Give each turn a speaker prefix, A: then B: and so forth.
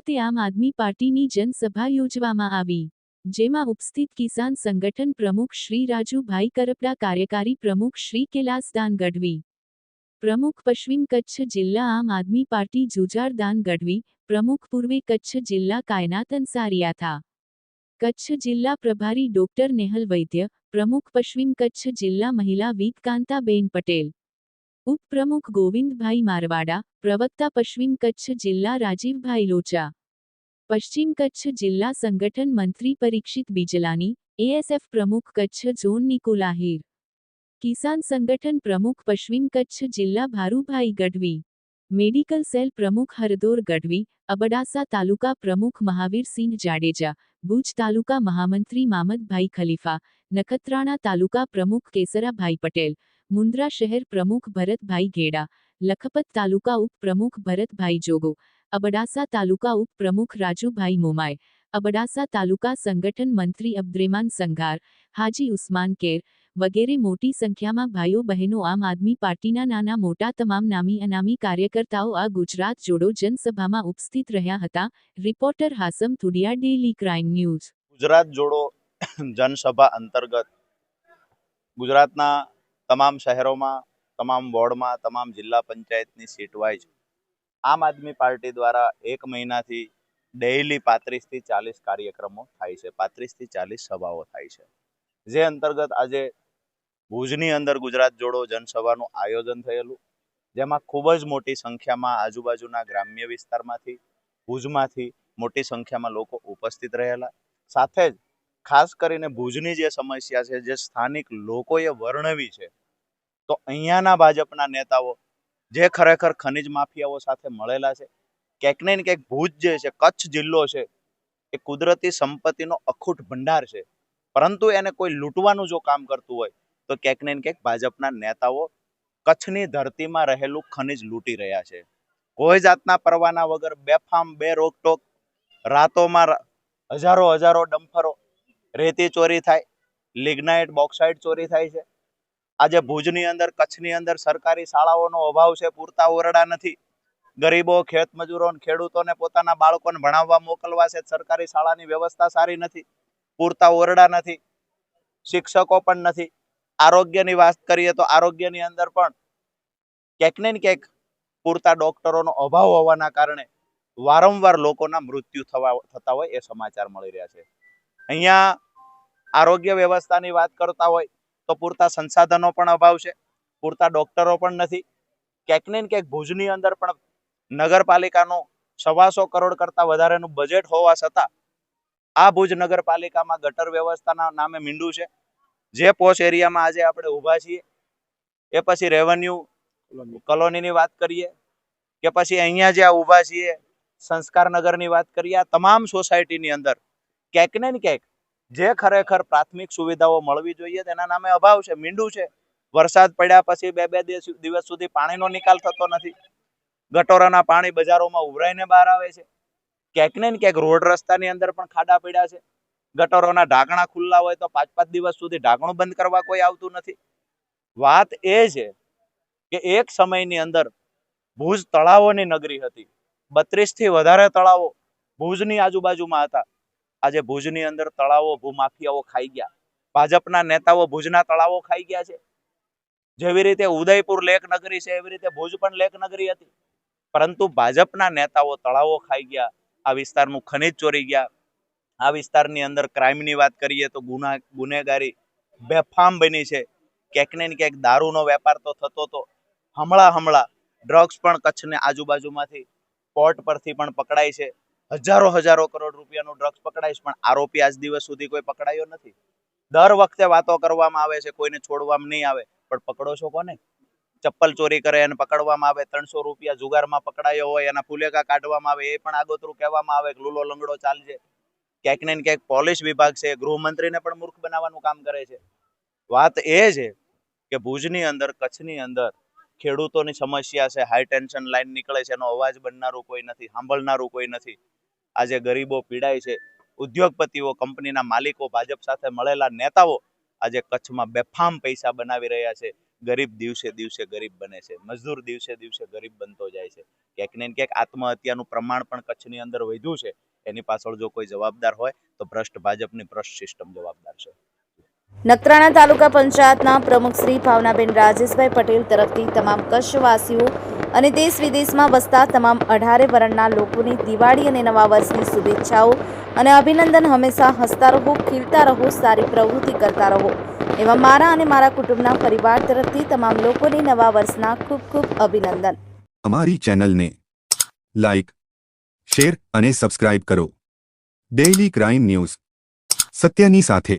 A: ખાતે આમ આદમી પાર્ટીની જનસભા યોજવામાં આવી, જેમાં ઉપસ્થિત કિસાન સંગઠન પ્રમુખ શ્રી રાજુભાઈ કરપડા, કાર્યકારી પ્રમુખ શ્રી કેલાસદાન ગઢવી પ્રમુખ પશ્ચિમ કચ્છ જિલ્લા આમ આદમી પાર્ટી જુજારદાન ગઢવી પ્રમુખ પૂર્વે કચ્છ જિલ્લા કાયનાત અંસારિયા હતા કચ્છ જિલ્લા પ્રભારી ડોક્ટર નેહલ વૈદ્ય, પ્રમુખ પશ્ચિમ કચ્છ જિલ્લા મહિલા વીક કાંતાબેન પટેલ, ઉપપ્રમુખ ગોવિંદભાઈ મારવાડા, પ્રવક્તા પશ્ચિમ કચ્છ જિલ્લા રાજીવભાઈ લોચા પશ્ચિમ કચ્છ જિલ્લા સંગઠન મંત્રી પરીક્ષિત બીજલાની એએસએફ પ્રમુખ કચ્છ ઝોન નિકુલ આહિર કિસાન સંગઠન પ્રમુખ પશ્ચિમ કચ્છ જિલ્લા ભારુભાઈ ગઢવી મેડિકલ સેલ પ્રમુખ હરદોર ગઢવી અબડાસા તાલુકા પ્રમુખ મહાવીરસિંહ જાડેજા ભુજ તાલુકા મહામંત્રી મામદભાઈ ખલીફા નખત્રાણા તાલુકા પ્રમુખ કેસરાભાઈ પટેલ મુન્દ્રા શહેર પ્રમુખ ભરતભાઈ ઘેડા લખપત તાલુકા ઉપપ્રમુખ ભરતભાઈ જોગો અબડાસા તાલુકા ઉપપ્રમુખ રાજુભાઈ મોમાય અબડાસા તાલુકા સંગઠન મંત્રી અબ્દ્રેમાન સંઘાર, હાજી ઉસ્માન કેર વગેરે મોટી સંખ્યામાં ભાઈઓ બહેનો આમ આદમી પાર્ટીના નાના મોટા તમામ નામી અનામી કાર્યકર્તાઓ આ ગુજરાત જોડો જનસભામાં ઉપસ્થિત રહ્યા હતા. Reporter Hasam Thudiya daily crime news.
B: Gujarat જોડો જનસભા અંતર્ગત ગુજરાતના તમામ શહેરોમાં, તમામ વોર્ડમાં, તમામ જિલ્લા પંચાયતની સીટ વાઇઝ આમ આદમી પાર્ટી દ્વારા એક મહિનાથી ડેઇલી પાંત્રીસથી ચાલીસ કાર્યક્રમો થાય છે, પાંત્રીસથી ચાલીસ સભાઓ થાય છે. જે અંતર્ગત આજે ભુજની અંદર ગુજરાત જોડો જનસભાનું આયોજન થયેલું, જેમાં ખૂબ જ મોટી સંખ્યામાં આજુબાજુના ગ્રામ્ય વિસ્તારમાંથી, ભુજમાંથી મોટી સંખ્યામાં લોકો ઉપસ્થિત રહેલા. સાથે જ ખાસ કરીને ભુજની જે સમસ્યા છે, જે સ્થાનિક લોકોએ વર્ણવી છે, તો અહીંયાના ભાજપના નેતાઓ જે ખરેખર ખનિજ માફિયાઓ સાથે મળેલા છે, ક્યાંક ને ક્યાંક ભુજ જે છે, કચ્છ જિલ્લો છે, એ કુદરતી સંપત્તિનો અખૂટ ભંડાર છે. પરંતુ એને કોઈ લૂંટવાનું જો કામ કરતું હોય, તો ક્યાંક ને ક્યાંક ભાજપના નેતાઓ કચ્છની ધરતીમાં રહેલું ખનિજ લૂંટી રહ્યા છે. કોઈ જાતના પરવાના વગર બેફામ બે રોકટોક રાતોમાં હજારો હજારો ડમ્ફરો રેતી ચોરી થાય, લિગ્નાઇટ બોક્સાઇટ ચોરી થાય છે. આજે ભુજની અંદર, કચ્છની અંદર સરકારી શાળાઓનો અભાવ છે, પૂરતા ઓરડા નથી. ગરીબો ખેત ખેડૂતોને પોતાના બાળકોને ભણાવવા મોકલવા છે, સરકારી શાળાની વ્યવસ્થા સારી નથી, પૂરતા ઓરડા નથી, શિક્ષકો પણ નથી. આરોગ્યની વાત કરીએ તો આરોગ્યની અંદર પણ ક્યાંક ને ક્યાંક પૂરતા ડોક્ટરોનો અભાવ હોવાના કારણે વારંવાર લોકોના મૃત્યુ થવા, થતા હોય એ સમાચાર મળી રહ્યા છે. અહીંયા આરોગ્ય વ્યવસ્થાની વાત કરતા હોય તો પૂરતા સંસાધનો પણ અભાવ છે, પૂરતા ડોક્ટરો પણ નથી. ક્યાંક ને ક્યાંક ભુજની અંદર પણ નગરપાલિકાનું સવાસો કરોડ કરતા વધારેનું બજેટ હોવા છતાં આ ભુજ નગરપાલિકામાં ગટર વ્યવસ્થાના નામે મીંડું છે. જે પોશ એરિયામાં આજે આપણે ઊભા છીએ, એ પછી રેવન્યુ કોલોનીની વાત કરીએ, કે પછી અહીંયા જે આ ઊભા છીએ, સંસ્કાર નગરની વાત કરીએ, આ તમામ સોસાયટીની અંદર ક્યાંક ને ક્યાંક જે ખરેખર પ્રાથમિક સુવિધાઓ મળવી જોઈએ તેના નામે અભાવ છે, મીંડું છે. વરસાદ પડ્યા પછી બે બે દિવસ સુધી પાણીનો નિકાલ થતો નથી. ગટોરાના પાણી બજારોમાં ઉભરાઈને બહાર આવે છે. ક્યાંક ને ક્યાંક રોડ રસ્તાની અંદર પણ ખાડા પડ્યા છે. ગટરોના ઢાંકણા ખુલ્લા હોય તો પાંચ પાંચ દિવસ સુધી ઢાંકણું બંધ કરવા કોઈ આવતું નથી. વાત એ છે કે એક સમયની અંદર ભુજ તળાવોની નગરી હતી. બત્રીસથી વધારે તળાવો ભુજની આજુબાજુમાં હતા. આજે ભુજની અંદર તળાવો ભૂમાફિયાઓ ખાઈ ગયા. ભાજપના નેતાઓ ભુજના તળાવો ખાઈ ગયા છે. જેવી રીતે ઉદયપુર લેક નગરી છે, એવી રીતે ભુજ પણ લેક નગરી હતી. પરંતુ ભાજપના નેતાઓ તળાવો ખાઈ ગયા, આ વિસ્તારનું ખનિજ ચોરી ગયા. આ વિસ્તારની અંદર ક્રાઇમની વાત કરીએ તો ગુના, ગુનેગારી બેફામ બની છે. ક્યાંક ને ક્યાંક દારૂનો વેપાર તો થતો તો હમણાં હમણાં ડ્રગ્સ પણ કચ્છને આજુબાજુમાંથી પોર્ટ પરથી પણ પકડાય છે. હજારો હજારો કરોડ રૂપિયાનું ડ્રગ્સ પકડાઈશ, પણ આરોપી આજ દિવસ સુધી કોઈ પકડાયો નથી. દર વખતે વાતો કરવામાં આવે છે, કોઈને છોડવામાં નહીં આવે, પણ પકડો છો કોને? ચપ્પલ ચોરી કરે એને પકડવામાં આવે, ત્રણસો રૂપિયા જુગારમાં પકડાયો હોય, એના ફુલેકા કાઢવામાં આવે, એ પણ આગોતરું કહેવામાં આવે કે લૂલો લંગડો ચાલજે. ક્યાંક ને ક્યાંક પોલીસ વિભાગ છે, ગૃહમંત્રીને પણ મૂર્ખ બનાવવાનું કામ કરે છે. વાત એ છે કે ભુજની અંદર, કચ્છની અંદર ખેડૂતોની સમસ્યા છે હાઈ ટેન્શન લાઈન નીકળે છે, એનો અવાજ બનનારું કોઈ નથી, સાંભળનારું કોઈ નથી. આજે ગરીબો પીડાય છે. ઉદ્યોગપતિઓ, કંપનીના માલિકો, ભાજપ સાથે મળેલા નેતાઓ આજે કચ્છમાં બેફામ પૈસા બનાવી રહ્યા છે. ગરીબ દિવસે દિવસે ગરીબ બને છે. મજદૂર દિવસે દિવસે ગરીબ બનતો જાય છે. ક્યાંક ને ક્યાંક આત્મહત્યાનું પ્રમાણ પણ કચ્છની અંદર વધ્યું છે. એની પાછળ જો કોઈ જવાબદાર હોય, તો ભ્રષ્ટ ભાજપની ભ્રષ્ટ સિસ્ટમ જવાબદાર છે.
C: નખત્રાણા તાલુકા પંચાયતના પ્રમુખ શ્રી ભાવનાબેન રાજેશભાઈ પટેલ તરફથી તમામ કચ્છવાસીઓ અને દેશ વિદેશમાં વસતા તમામ અઢારે વર્ણના લોકોની દિવાળી અને નવા વર્ષની શુભેચ્છાઓ અને અભિનંદન હંમેશા હસતા રહો, ખીલતા રહો, સારી પ્રવૃત્તિ કરતા રહો. એવા મારા અને મારા કુટુંબના પરિવાર તરફથી તમામ લોકોને નવા વર્ષના ખૂબ ખૂબ અભિનંદન.
D: અમારી ચેનલને લાઇક શેર અને સબસ્ક્રાઇબ કરો. Daily crime news. સત્યની સાથે.